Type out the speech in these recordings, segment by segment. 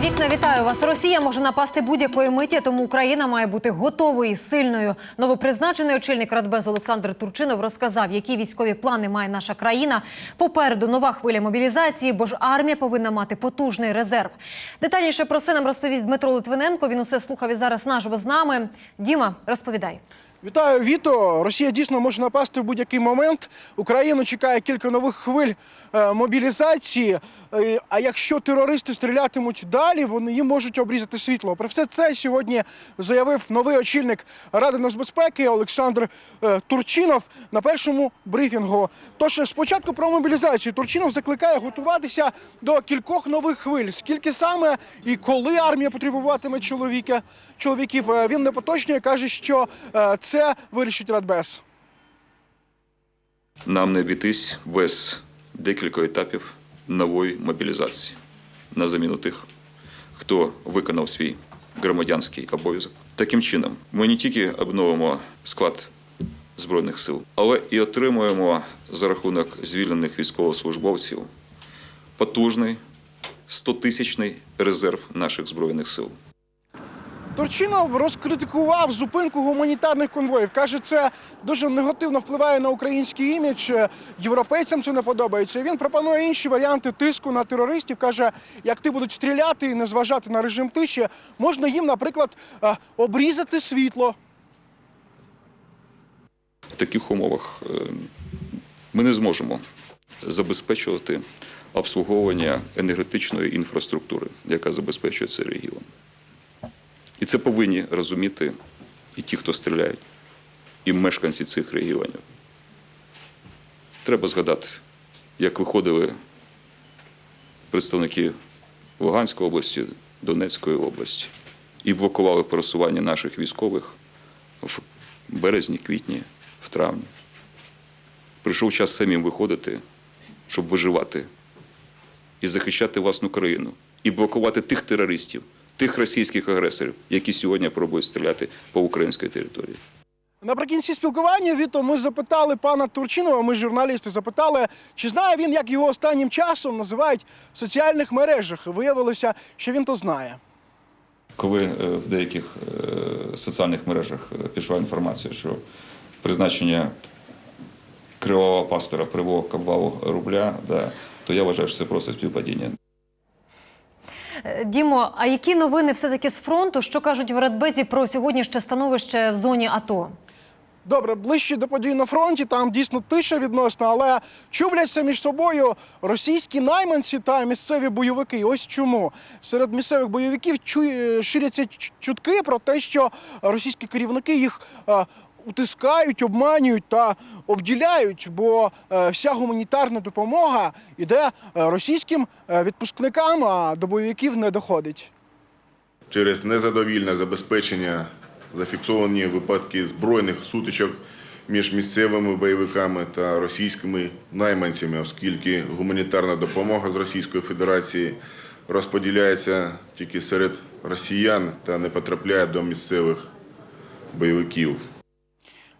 вікна вітаю вас. Росія може напасти будь-якої миті, тому Україна має бути готовою і сильною. Новопризначений очільник Радбез Олександр Турчинов розказав, які військові плани має наша країна. Попереду нова хвиля мобілізації, бо ж армія повинна мати потужний резерв. Детальніше про це нам розповість Дмитро Литвиненко. Він усе слухав і зараз наживо з нами. Діма, розповідай. Вітаю, Віто. Росія дійсно може напасти в будь-який момент. Україну чекає кілька нових хвиль е, мобілізації. Е, А якщо терористи стрілятимуть далі, вони їм можуть обрізати світло. Про все це сьогодні заявив новий очільник Ради нацбезпеки Олександр е, Турчинов на першому брифінгу. Тож спочатку про мобілізацію Турчинов закликає готуватися до кількох нових хвиль. Скільки саме і коли армія потребуватиме чоловіка, чоловіків, він не поточнює, каже, що е, це вирішить Радбез. Нам не обійтись без декілька етапів нової мобілізації на заміну тих, хто виконав свій громадянський обов'язок. Таким чином, ми не тільки обновимо склад Збройних сил, але і отримуємо за рахунок звільнених військовослужбовців потужний 100-тисячний резерв наших збройних сил. Турчинов розкритикував зупинку гуманітарних конвоїв. Каже, це дуже негативно впливає на український імідж. Європейцям це не подобається. Він пропонує інші варіанти тиску на терористів. каже, як ти будуть стріляти і не зважати на режим тиші, можна їм, наприклад, е, обрізати світло. В таких умовах е, ми не зможемо забезпечувати обслуговування енергетичної інфраструктури, яка забезпечує цей регіон. Це повинні розуміти і ті, хто стріляють, і мешканці цих регіонів. Треба згадати, як виходили представники Луганської області, Донецької області і блокували пересування наших військових в березні, квітні, в травні. Прийшов час самим виходити, щоб виживати і захищати власну країну, і блокувати тих терористів, тих російських агресорів, які сьогодні пробують стріляти по українській території. Наприкінці спілкування Віто ми запитали пана Турчинова, ми журналісти запитали, чи знає він, як його останнім часом називають в соціальних мережах. І Виявилося, що він то знає. Коли е, в деяких е, соціальних мережах е, пішла інформація, що призначення кривавого пастора привело к обвалу рубля, да, то я вважаю, що це просто співпадіння. Е, Дімо, а які новини все-таки з фронту? Що кажуть в Радбезі про сьогоднішнє становище в зоні АТО? Добре, ближче до подій на фронті, там дійсно тиша відносно, але чубляться між собою російські найманці та місцеві бойовики. Ось чому серед місцевих бойовиків чу- ширяться чутки про те, що російські керівники їх е, утискають, обманюють та обділяють, бо е, вся гуманітарна допомога йде е, російським е, відпускникам, а до бойовиків не доходить. через незадовільне забезпечення зафіксовані випадки збройних сутичок між місцевими бойовиками та російськими найманцями, оскільки гуманітарна допомога з Російської Федерації розподіляється тільки серед росіян та не потрапляє до місцевих бойовиків.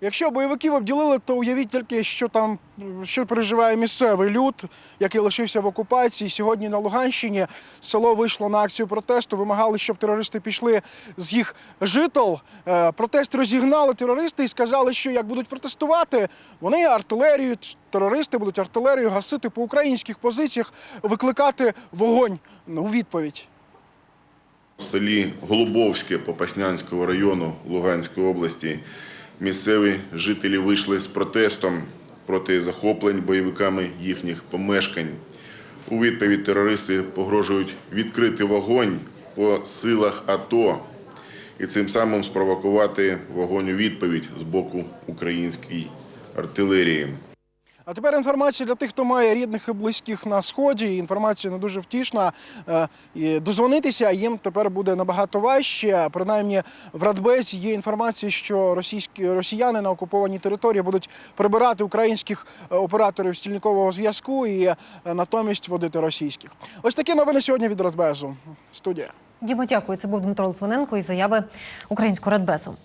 Якщо бойовиків обділили, то уявіть тільки, що там що переживає місцевий люд, який лишився в окупації. Сьогодні на Луганщині село вийшло на акцію протесту, вимагали, щоб терористи пішли з їх жител. Е, Протест розігнали терористи і сказали, що як будуть протестувати, вони артилерію, терористи будуть артилерію гасити по українських позиціях, викликати вогонь Ну, у відповідь. В селі Голубовське Попаснянського району Луганської області місцеві жителі вийшли з протестом проти захоплень бойовиками їхніх помешкань. У відповідь терористи погрожують відкрити вогонь по силах АТО і цим самим спровокувати вогонь у відповідь з боку української артилерії. А тепер інформація для тих, хто має рідних і близьких на сході. Інформація не дуже втішна. Е, Дозвонитися їм тепер буде набагато важче. Принаймні в Радбезі є інформація, що російські росіяни на окупованій території будуть прибирати українських е, операторів стільникового зв'язку і е, натомість водити російських. Ось такі новини сьогодні від Радбезу. Студія. Дімо, дякую. Це був Дмитро Литвиненко і заяви українського Радбезу.